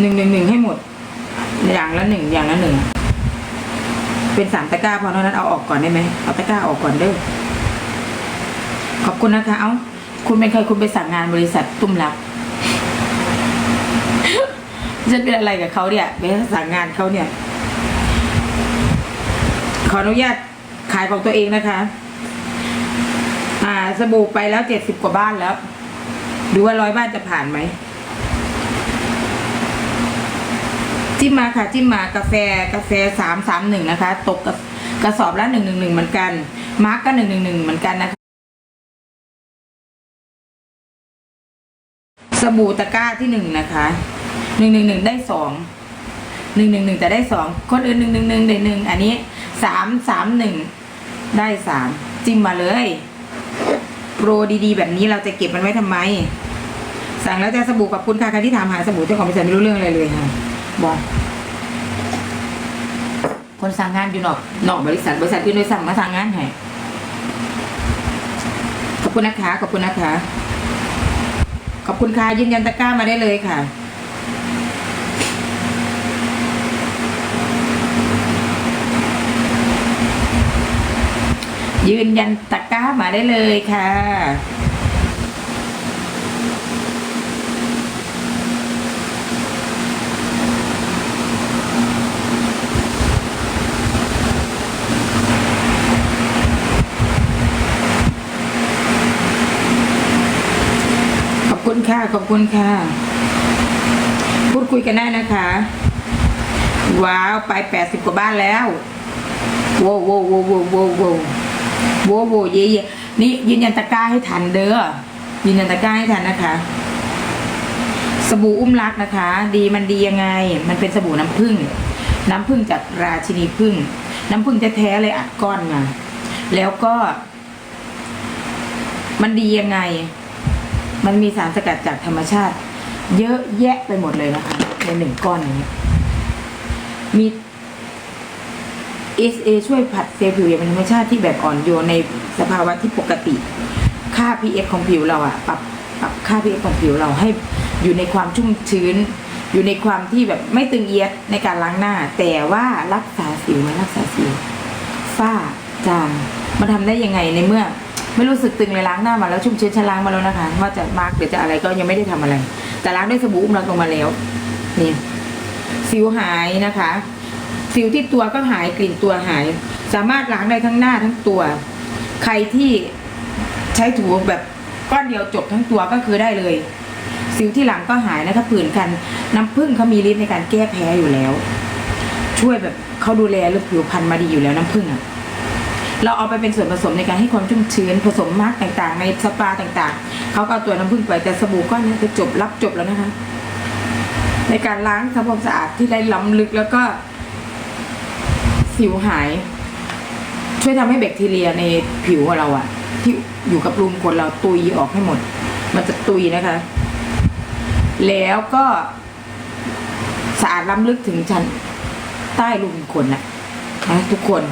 หนึ่งหนึ่งหนึ่งให้หมด อย่างละหนึ่งอย่างละหนึ่งเป็นสามตะกร้าพอเท่านั้นเอาออกก่อนได้ไหมเอาตะกร้าออกก่อนเด้อขอบคุณนะคะ เอาคุณเป็นใครคุณไปสั่งงานบริษัทตุ้มรักฉันเป็นอะไรกับเขาเนี่ยไปสั่งงานเขาเนี่ย ขออนุญาตขายของตัวเองนะคะ อ่าสบู่ไปแล้วเจ็ดสิบกว่าบ้านแล้ว ดูว่าร้อยบ้านจะผ่านไหม จิ้มมาค่ะจิ้มมากาแฟกาแฟสามสามหนึ่งนะคะ ตกกระกระสอบละหนึ่งหนึ่งหนึ่งเหมือนกันมาร์กก็หนึ่งหนึ่งหนึ่งเหมือนกันนะคะสบู่ตะกร้าที่หนึ่งนะคะหนึ่งหนึ่งหนึ่งได้สองหนึ่งหนึ่งหนึ่งแต่ได้สองคนอื่นหนึ่งหนึ่งหนึ่งได้หนึ่งอันนี้สามสามหนึ่งได้สามจิ้มมาเลยโปรดีๆ แบบนี้เราจะเก็บมันไว้ทำไม สั่งแล้วจะสบู่กับคุณค่ะใครที่ถามหาสบู่เจ้าของบริษัทไม่รู้เรื่องอะไรเลยค่ะ บอกคนสั่งงานอยู่นอกนอกบริษัทบริษัทอื่นโดยสั่งมาสั่งงานให้ขอบคุณนะคะขอบคุณนะคะ ขอบคุณค่ะยืนยันตะกร้ามาได้เลยค่ะยืนยันตะกร้ามาได้เลยค่ะ ขอบคุณค่ะ ขอบคุณค่ะ พูดคุยกันได้นะคะ ว้าว ไปแปดสิบกว่าบ้านแล้วโว้วโว้วโว้วโว้วโว้วโว้วโว้วโว้เย่เย่นี่ยืนยันตะกร้าให้ทันเด้อยืนยันตะกร้าให้ทันนะคะ สบู่อุ้มรักนะคะ ดีมันดียังไง มันเป็นสบู่น้ำผึ้งน้ำผึ้งจากราชินีผึ้งน้ำผึ้งแท้ๆเลยอัดก้อนมาแล้วก็ มันดียังไง มันมีสารสกัดจากธรรมชาติ เยอะแยะไปหมดเลยนะคะ ในหนึ่งก้อนอย่างนี้มี SA ช่วยผัดเซลล์ผิวอย่างเป็นธรรมชาติที่แบบอ่อนโยนในสภาวะที่ปกติ ค่า pH ของผิวเราอะปรับปรับค่า pH ของผิวเราให้อยู่ในความชุ่มชื้น อยู่ในความที่แบบไม่ตึงเอียดในการล้างหน้า แต่ว่ารักษาสิวมันรักษาสิวฝ้าจางมันทำได้ยังไงในเมื่อ ไม่รู้สึกตึงเลยล้างหน้ามาแล้วชุ่มชื้นฉันล้างมาแล้วนะคะ ว่าจะมาร์กหรือจะอะไรก็ยังไม่ได้ทำอะไร แต่ล้างด้วยสบู่อุ้มรักลงมาแล้วนี่สิวหายนะคะ สิวที่ตัวก็หายกลิ่นตัวหาย สามารถล้างได้ทั้งหน้าทั้งตัว ใครที่ใช้ถูแบบก้อนเดียวจบทั้งตัวก็คือได้เลย สิวที่หลังก็หายนะคะผื่นคันน้ำผึ้งเขามีฤทธิ์ในการแก้แพ้อยู่แล้ว ช่วยแบบเขาดูแลเรื่องผิวพรรณมาดีอยู่แล้วน้ำผึ้งอะ เราเอาไปเป็นส่วนผสมในการให้ความชุ่มชื้นผสมมาร์กต่างๆ ในสปาต่างๆ เขาก็เอาตัวน้ำผึ้งไปแต่สบู่ก้อนนี้จะจบรับจบแล้วนะคะ ในการล้างทำความสะอาดที่ได้ล้ำลึกแล้วก็สิวหาย ช่วยทำให้แบคทีเรียในผิวของเราอะที่อยู่กับรูมขนเราตุยออกให้หมด มันจะตุยนะคะ แล้วก็สะอาดล้ำลึกถึงชั้นใต้รูมขนนะนะทุกคน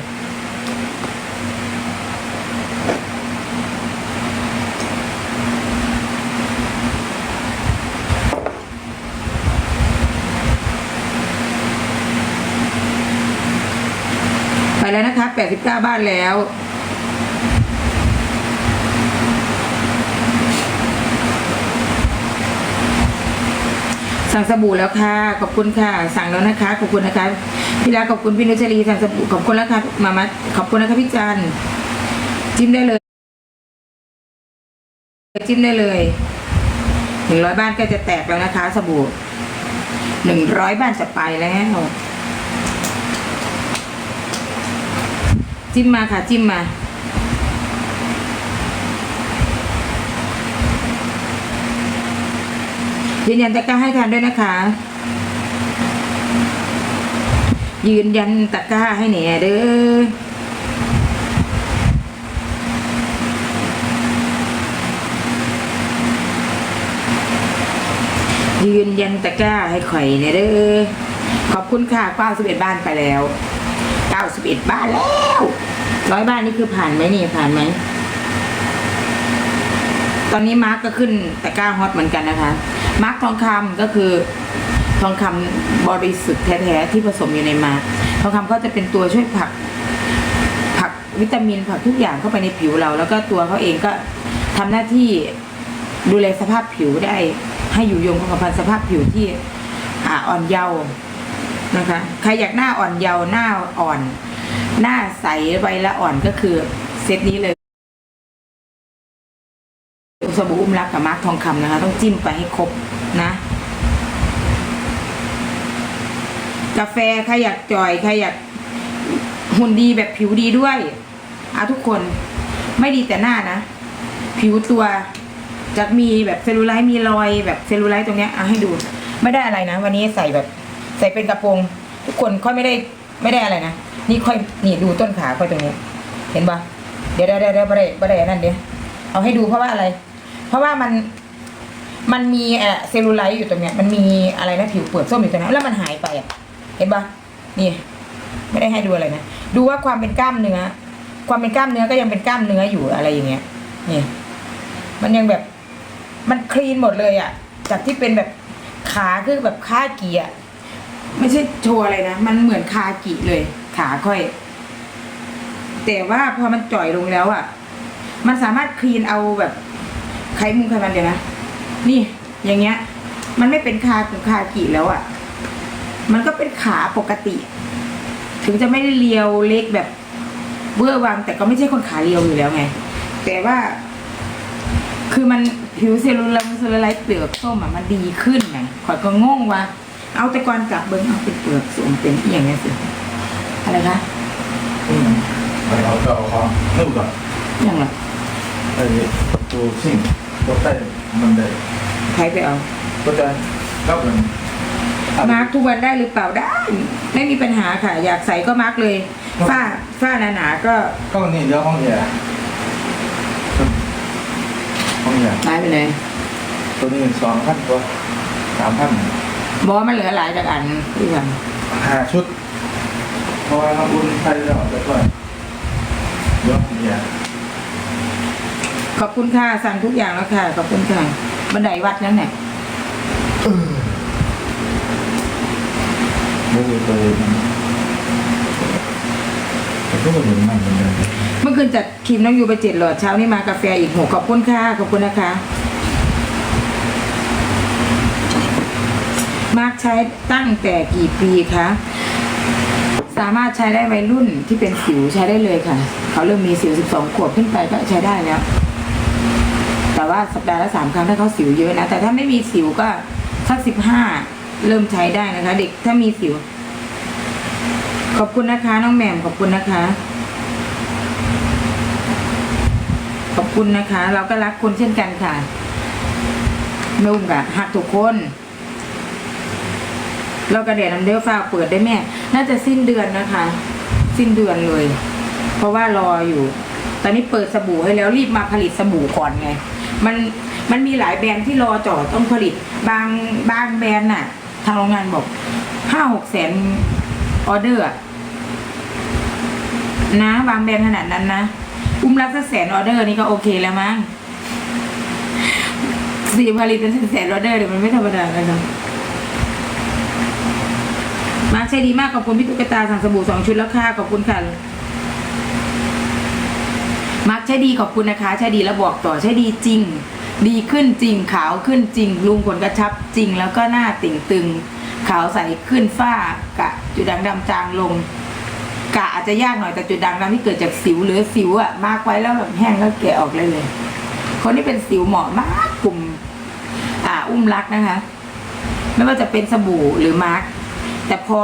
แล้วนะคะ89บ้านแล้ว สั่งสบู่แล้วค่ะ ขอบคุณค่ะ สั่งแล้วนะคะ ขอบคุณนะคะ พี่รักขอบคุณพี่นุชลีสั่งสบู่ขอบคุณแล้วค่ะมามาขอบคุณนะคะพี่จันจิ้มได้เลย จิ้มได้เลยหนึ่งร้อยบ้านก็จะแตกแล้วนะคะ สบู่หนึ่งร้อยบ้านจะไปแล้ว จิ้มมาค่ะ จิ้มมา ยืนยันตะกร้าให้ทานด้วยนะคะ ยืนยันตะกร้าให้แหน่เด้อยืนยันตะกร้าให้ข่อยเนี่ยเด้อขอบคุณค่ะ91บ้านไปแล้ว 91บ้านแล้วร้อยบ้านนี่คือผ่านไหมนี่ผ่านไหม ตอนนี้มาร์กก็ขึ้นตะกร้าฮอตเหมือนกันนะคะ มาร์กทองคำก็คือทองคำบริสุทธิ์แท้ๆที่ผสมอยู่ในมาร์กทองคำก็จะเป็นตัวช่วยผลักผลักวิตามินผลักทุกอย่างเข้าไปในผิวเรา แล้วก็ตัวเขาเองก็ทำหน้าที่ดูแลสภาพผิวได้ ให้อยู่ยงคงกระพันสภาพผิวที่อ่อนเยาว์ นะคะใครอยากหน้าอ่อนเยาว์หน้าอ่อน หน้าใสไวละอ่อนก็คือเซตนี้เลยสบู่อุ้มรักกับมาร์คทองคำนะคะ ต้องจิ้มไปให้ครบนะ กาแฟใครอยากจ่อยใครอยากหุ่นดีแบบผิวดีด้วยเอาทุกคนไม่ดีแต่หน้านะ ผิวตัวจะมีแบบเซลลูไลท์มีรอยแบบเซลลูไลท์ตรงเนี้ยเอาให้ดู ไม่ได้อะไรนะ วันนี้ใส่แบบ ใส่เป็นกระโปรงทุกคนค่อยไม่ได้ไม่ได้อะไรนะนี่ค่อยนี่ดูต้นขาค่อยตรงนี้ เห็นปะเดี๋ยวเดี๋ยวเดี๋ยวเดี๋ยวบ่ได้บ่ได้นนั่นเดี๋ยวเอาให้ดูเพราะว่าอะไร เพราะว่ามันมันมีเอ่อเซลลูไลท์อยู่ตรงเนี้ย มันมีอะไรนะผิวเปลือกส้มอยู่ตรงนั้นแล้วมันหายไปอะเห็นปะนี่ ไม่ได้ให้ดูอะไรนะดูว่าความเป็นกล้ามเนื้อความเป็นกล้ามเนื้อก็ยังเป็นกล้ามเนื้ออยู่อะไรอย่างเงี้ยนี่ มันยังแบบมันคลีนหมดเลยอะ จากที่เป็นแบบขาคือแบบคาเกีอะ ไม่ใช่โชว์อะไรนะ มันเหมือนคากิเลย ขาค่อย แต่ว่าพอมันจ่อยลงแล้วอะ มันสามารถคลีนเอาแบบไขมุงไขมันเดี๋ยวนะ นี่ อย่างเงี้ย มันไม่เป็นคาของคากิแล้วอะ มันก็เป็นขาปกติ ถึงจะไม่ได้เรียวเล็กแบบเบื่อวัง แต่ก็ไม่ใช่คนขาเรียวอยู่แล้วไง แต่ว่า คือมันผิวเซลลูลาเซลลูไลท์เปลือกส้มอะมันดีขึ้นไงขอยก็งงว่า เอาแต่ก่อนจับเบิ้งเอาเป็นเปลือกส้มเป็นอหย่างเงี้ยสิอะไรคะอืมไปเอาก็เอาความนู่นก่อนอหย่างหรอไอ้ตัวสิ่งตัวใต้มันได้ใครไปเอาก็จะรับมันอะมาร์กทุกวันได้หรือเปล่าได้ ไม่มีปัญหาค่ะ อยากใส่ก็มาร์กเลย ฝ้าฝ้าหนาๆก็ก็นี่เดี๋ยวห้องแย่ห้องแย่ได้ไปเลยตัวนี้สองพันกว่าสามพัน บอกว่ามันเหลือหลายจากอันพี่กันห้าชุดเพราะว่าเราบุญไทยเราจะด้วยเดี๋ยวห้องแย่ขอบคุณค่ะสั่งทุกอย่างแล้วค่ะ ขอบคุณค่ะบันไดวัดนั่นแหละไม่ได้ไปแต่ก็เหมือนมันเหมือนกันเมื่อคืนจัดครีมน้องยูไปเจ็ดหลอดเช้านี้มากาแฟอีกหกขอบคุณค่ะขอบคุณนะคะ มาร์กใช้ตั้งแต่กี่ปีคะสามารถใช้ได้วัยรุ่นที่เป็นสิวใช้ได้เลยค่ะ เขาเริ่มมีสิว 12 ขวบขึ้นไปก็ใช้ได้แล้ว แต่ว่าสัปดาห์ละสามครั้งถ้าเขาสิวเยอะนะ แต่ถ้าไม่มีสิวก็สักสิบห้าเริ่มใช้ได้นะคะ เด็กถ้ามีสิว ขอบคุณนะคะ น้องแหม่มขอบคุณนะคะ ขอบคุณนะคะ เราก็รักคุณเช่นกันค่ะนุ่มกะหักทุกคน เรากระเดียดน้ำเดือฟ้าเปิดได้แม่ น่าจะสิ้นเดือนนะคะ สิ้นเดือนเลย เพราะว่ารออยู่ ตอนนี้เปิดสบู่ให้แล้วรีบมาผลิตสบู่ก่อนไง มันมันมีหลายแบรนด์ที่รอจ่อต้องผลิต บางบางแบรนด์น่ะ ทางโรงงานบอกห้าหกแสนออเดอร์นะบางแบรนด์ขนาดนั้นนะอุ้มรับสักแสนออเดอร์นี่ก็โอเคแล้วมั้งสี่ผลิตเป็นแสนออเดอร์เดี๋ยวมันไม่ธรรมดาเลยนะ มาร์คใช้ดีมากขอบคุณพี่ตุ๊กตาสั่งสบู่สองชุดแล้วค่ะขอบคุณค่ะมาร์คใช้ดีขอบคุณนะคะใช้ดีแล้วบอกต่อใช้ดีจริง ดีขึ้นจริงขาวขึ้นจริงลุงขนกระชับจริงแล้วก็หน้าติ่งตึง ขาวใสขึ้นฝ้ากะจุดด่างดำจางลงกะอาจจะยากหน่อยแต่จุดด่างดำที่เกิดจากสิวหรือสิวอะมากไว้แล้วแบบแห้งก็แกะออกเลยเลย คนที่เป็นสิวเหมาะมากกลุ่ม อ่าอุ้มรักนะคะ ไม่ว่าจะเป็นสบู่หรือมาร์ก แต่พอ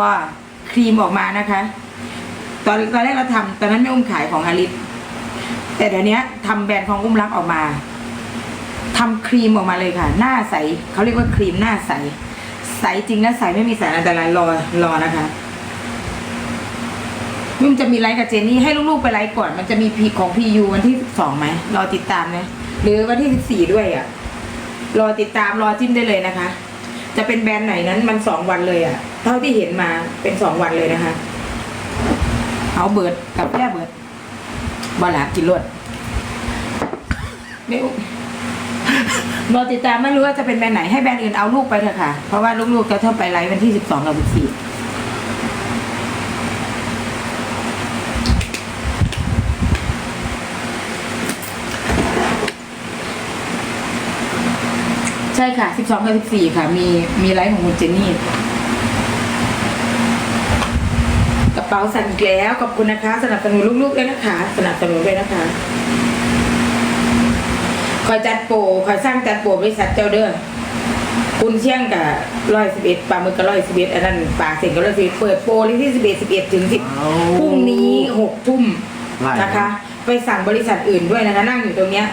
ครีมออกมานะคะ ตอนตอนแรกเราทำตอนนั้นไม่อุ้มขายของอาริสแต่เดี๋ยวนี้ทำแบรนด์ของอุ้มรักออกมาทำครีมออกมาเลยค่ะ หน้าใสเขาเรียกว่าครีมหน้าใส ใสจริงนะใสไม่มีสารอันตรายรอรอนะคะนุ่มจะมีไลฟ์กับเจนนี่ให้ลูกๆไปไลฟ์ก่อน มันจะมีพีของพียูวันที่สองไหมรอติดตามนะหรือวันที่สิบสี่ด้วยอะ รอติดตามรอจิ้มได้เลยนะคะ จะเป็นแบรนด์ไหนนั้นมันสองวันเลยอะ่ะเท่าที่เห็นมาเป็นสองวันเลยนะคะ เอาเบิร์ดกับแย่เบิร์ดบอลหลากินรวดไม่อุ้มรอติดตามไม่รู้ว่าจะเป็นแบรนด์ไหนให้แบรนด์อื่นเอาลูกไปเถอะค่ะ เพราะว่าลูกๆจะชอบไปไลฟ์วันที่12กับ14ใช่ค่ะ 12กับ14 ค่ะ มีมีไลฟ์ของคุณเจนนี่ กระเป๋าสั่นอีกแล้ว ขอบคุณนะคะ สนับสนุนลูกๆด้วยนะคะ สนับสนุนด้วยนะคะ คอยจัดโปรคอยสร้างจัดโปรบริษัทเจ้าเด้อคุณเชี่ยงกับร้อยสิบเอ็ดปลาหมึกกับร้อยสิบเอ็ดอันนั้นปลาเสียงกับร้อยสิบเอ็ดเปิดโปรที่สิบเอ็ดสิบเอ็ดถึงสิบเอาพรุ่งนี้หกทุ่มไล่นะคะ ไปสั่งบริษัทอื่นด้วยนะคะ นั่งอยู่ตรงเนี้ย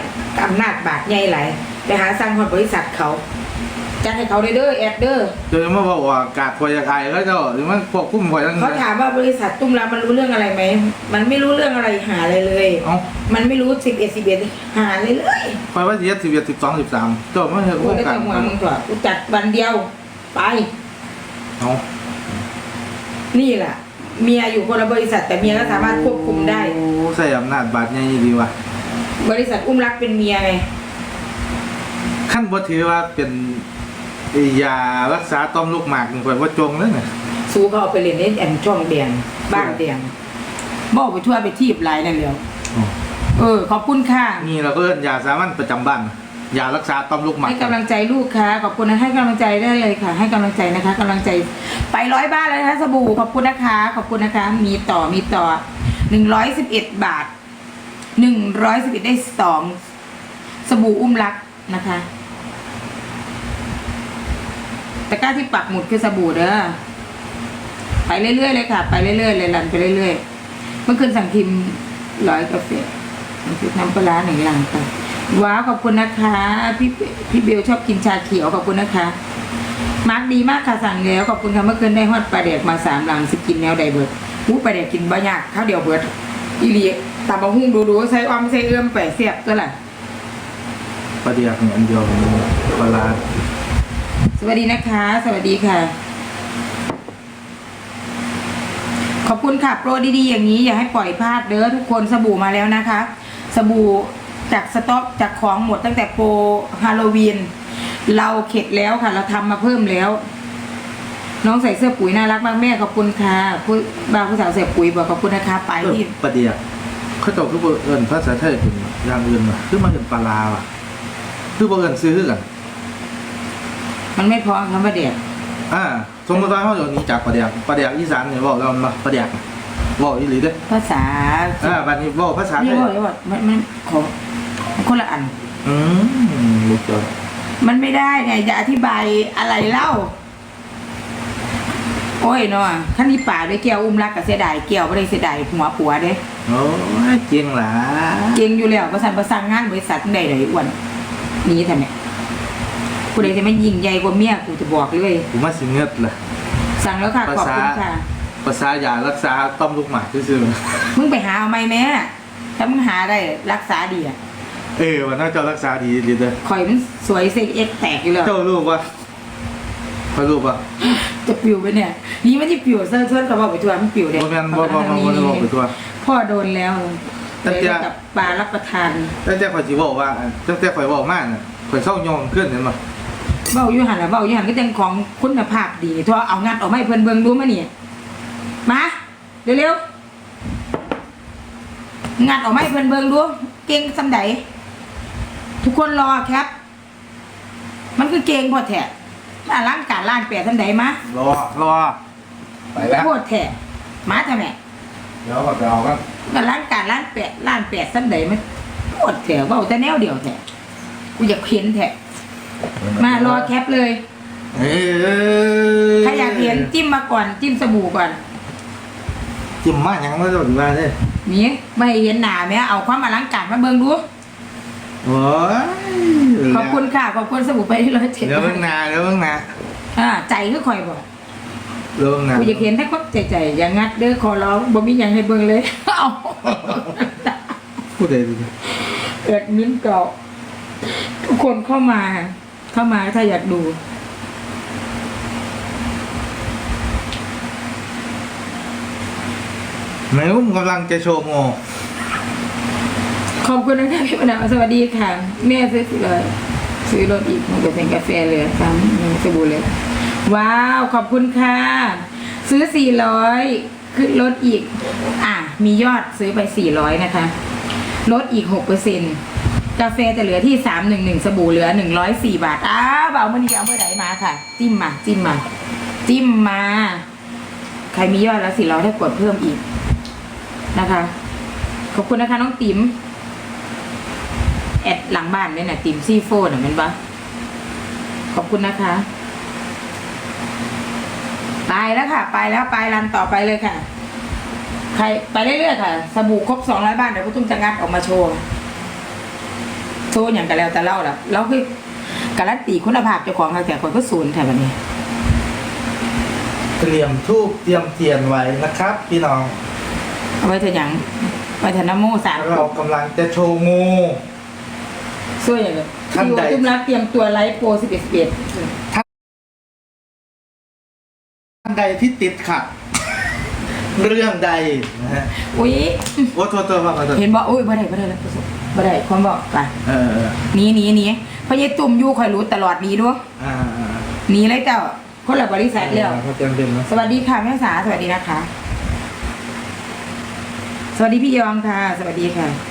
อำนาจบาดใหญ่ไหลาย ไปหาสั่งคนบริษัทเขาจัดให้เขาเด้อเด้อแอดเด้อเดี๋ยวมาบอกว่ากาดคอยจะไอแล้วเจ้าหรือมันพวกพุ่มคอยตั้งเขาถามว่าบริษัทตุ้มเรามันรู้เรื่องอะไรไหมมันไม่รู้เรื่องอะไรหาอะไรเลย เอ้า มันไม่รู้สิบเอ็ดสิบเอ็ดหาเลยเลยคอยว่าสิบเอ็ดสิบเอ็ดสิบสองสิบสามเจ้าไม่เห็นกูวงได้การแต่หัวมึงก่อนกูจัดวันเดียวไป เอานี่แหละเมียอยู่คนละบริษัท แต่เมียก็สามารถควบคุมได้ โอ้ใส่อำนาจบาดใหญ่ดีว่ะบริษัทอุ้มรักเป็นเมียไง ขั้นบ่ถือว่าเป็นไอ้ยารักษาต้อมลูกหมากนี่ข่อยว่าจงแล้วเนี่ยสู้เขาเอาไปเรียนในแอนช่องแดงบ้านแดงบอกไปทั่วไปทีบหลายนั่นเดียวเออขอบคุณค่ะนี่เราก็เอิ้นยาสามัญประจำบ้านยารักษาต้อมลูกหมากให้กำลังใจลูกค่ะขอบคุณนะให้กำลังใจได้เลยค่ะ ให้กำลังใจนะคะกำลังใจไปร้อยบ้านเลยนะคะสบู่ขอบคุณนะคะ ขอบคุณนะคะ มีต่อมีต่อหนึ่งร้อยสิบเอ็ดบาทหนึ่งร้อยสิบเอ็ดได้สองสบู่อุ้มรักนะคะ ตะกร้าที่ปักหมุดคือสบู่เด้อไปเรื่อยๆเลยค่ะ ไปเรื่อยๆเลยรันไปเรื่อยๆเมื่อคืนสั่งพิมพ์ร้อยกาแฟน้ำปลาร้าหนึ่งลังค่ะว้าวขอบคุณนะคะพี่พี่เบลชอบกินชาเขียวขอบคุณนะคะ มาร์กดีมากค่ะสั่งแล้วขอบคุณค่ะเมื่อคืนได้ฮอดปลาเด็กมาสามหลังสกินแนวใดเบิดหูปลาเด็กกินบ่ยากข้าวเดียวเบิดอีหลีตามบะหุ่งดูดูๆใส่ออมใส่เอื้อมไปเสียบตัวละประเดียกเนี่ยอันเดียวกันปลาร้า สวัสดีนะคะ สวัสดีค่ะ ขอบคุณค่ะ โปรดีๆอย่างนี้อย่าให้ปล่อยพลาดเด้อทุกคนสบู่มาแล้วนะคะ สบู่จากสต็อกจากของหมดตั้งแต่โปรฮาโลวีนเราเข็ดแล้วค่ะ เราทำมาเพิ่มแล้ว น้องใส่เสื้อปุ๋ยน่ารักมากแม่ขอบคุณค่ะผู้บ่าวผู้สาวใส่ปุ๋ยบอกขอบคุณนะคะไปที่ประเดี๋ยกเขาเจ้าคือบเอิ้นภาษาไทยเป็นอย่างอื่นว่ะคือมาเอินปลาร้าว่ะคือบ่เอิ้นซื้อคือกัน มันไม่พอคำว่าเด็กอ่าสมมติว่าเขาอยู่นี้จากประเดียกประเดียกอีสานเนี่ยบอกเรามาประเดียกบอกอีหลีเด้อภาษาอ่าบัดนี้บอกภาษาไทเรียยกว่าเรียกว่ามันมันของคนละอัน อืมลูกเจ้ามันไม่ได้ไงจะอธิบายอะไรเล่า โอ้ยเนาะขั้นนี้ป่าด้วยแก้วอุ้มรักกับเสียดายแก้วไม่ได้เสียดายหัวผัวเด้โอ้ยเก่งหลาเก่งอยู่แล้วประสานประสานงานบริษัทใดเลยอ้วนหนี้ทำไม ผู้ใดจะไม่ยิงใหญ่กว่าเมียกูจะบอกเลยกูมาสิเงือดล่ะสั่งแล้วค่ะขอบคุณค่ะ ภาษายารักษาต้อมลูกหมากซื่อมึงไปหาเอาไหมแม่ถ้ามึงหาได้รักษาดีอะๆเออวันนั้นเจ้ารักษาดีดีเด้อข่อยมันสวยเซ็กเอ็กแตกอยู่แล้ว เจ้ารู้ปะเขารู้ปะจะปิวไปเนี่ย นี่ไม่ใช่ปิวเสื้อเสื้อเขาบอกไปทัวร์มันปิวเนี่ยบ่แม่นบ่บ่บ่บ่ได้บอกไปทั่วพ่อโดนแล้วตั้งแต่ เลยกับปลารับประทาน ตั้งแต่ข่อยสิบอกว่าตั้งแต่ข่อยบอกมาน่ะข่อยเศร้ายอมขึ้นเห็นบ่ เบ้าอยู่หันละเบ้าอยู่หันก็จังของคุณภาพดีทัวเอางัดออกมาให้เพิ่นเบิ่งดูมานี่มาเร็วๆงัดออกมาให้เพิ่นเบิ่งดูเก่งสำใดทุกคนรอครับ มันคือเก่งพอแท้มาล้างการล้านแปดสำใดมารอรอไปแล้วโคตรแท้มาทำไมเดี๋ยวก็ไปเอากันก็ล้างการล้านแปดล้านแปดสำใดมันโคตรแท้เบ้าแต่แนวเดียวแท้กูอยากเห็นแท้ มารอแคปเลยเอ้ยใครอยากเห็นจิ้มมาก่อนจิ้มสบู่ก่อนจิ้มมาหยังมาจะมาเด้นี่ไม่เห็นหนาไหมเอาความอลังการมาเบิ่งดูโอ้ยขอบคุณค่ะขอบคุณสบู่ไปที่ร้อยเจ็ดเดี๋ยวเบิ่งหน้าเดี๋ยวเบิ่งหน้าอ่าใจคือคอยบอกเดี๋ยวเบิ่งหน้ากูอยากเห็นถ้าครบใจใจๆอย่างงัดเด้อขอร้องบ่มีอย่างให้เบิ่งเลยเอาพูดได้ดิเอิดมิ้นเก่าทุกคนเข้ามา เข้ามาถ้าอยากดู แม่ผมกำลังจะโชว์โง่ขอบคุณนะคะพี่ปนาวสวัสดีค่ะ แม่ซื้อเลยซื้อรถอีกมันจะเป็นกาแฟเหลือซ้ำมันสบู่เหลย ว้าว ขอบคุณค่ะ ซื้อ400ขึ้นลดอีก อะ มียอดซื้อไป400นะคะ ลดอีก6%ก กาแฟจะเหลือที่ 311 สบู่เหลือ 104 บาท อ้าวเบาเมื่อนี้เอาเมื่อไหร่มาค่ะ จิ้มมา จิ้มมา จิ้มมา ใครมียอดแล้วสิเราได้กดเพิ่มอีกนะคะ ขอบคุณนะคะน้องติ๋มแอดหลังบ้านเนี่ยนะติมซีโฟนอะแมันปะขอบคุณนะคะไปแล้วค่ะ ไปแล้วไปรันต่อไปเลยค่ะ ใครไปเรื่อยๆค่ะ สบู่ครบสองร้อยบานเดี๋ยวพวกตุ้มจะงัดออกมาโชว์ โชว์อย่างกันแล้วแต่เล่าละเราคือการันตีคุณภาพเจ้าของค่ะแต่คนก็ศูนย์แถวนี้ เตรียมทูบเตรียมเทียนไว้นะครับ พี่น้องเอาไว้เถอะหยังไว้เถอะน้ำมูสามเรากำลังจะโชว์งูช่วยอย่างเลยท่านพี่ใด ว่าตุ้มรักเตรียมตัวไลฟ์โปรสิบเอ็ดสิบเอ็ดท่านใดที่ติดขัด เรื่องใดนะฮะอุ้ย โอ้โทษโทษว่าขอโทษเห็นบอกอุ้ยบ่ได้บ่ได้แล้วประส บบ่ได้ความบอกไปเออเออหนีหนีหนีเพราะยายตุ่มอยู่คอยรู้ตลอดหนีด้วยอ่าอ่าหนีเลยเจ้าคนละบริษัทแล้ว เขาเตรียมเต็มนะสวัสดีค่ะแม่สาสวัสดีนะคะ สวัสดีพี่ยองค่ะ สวัสดีค่ะ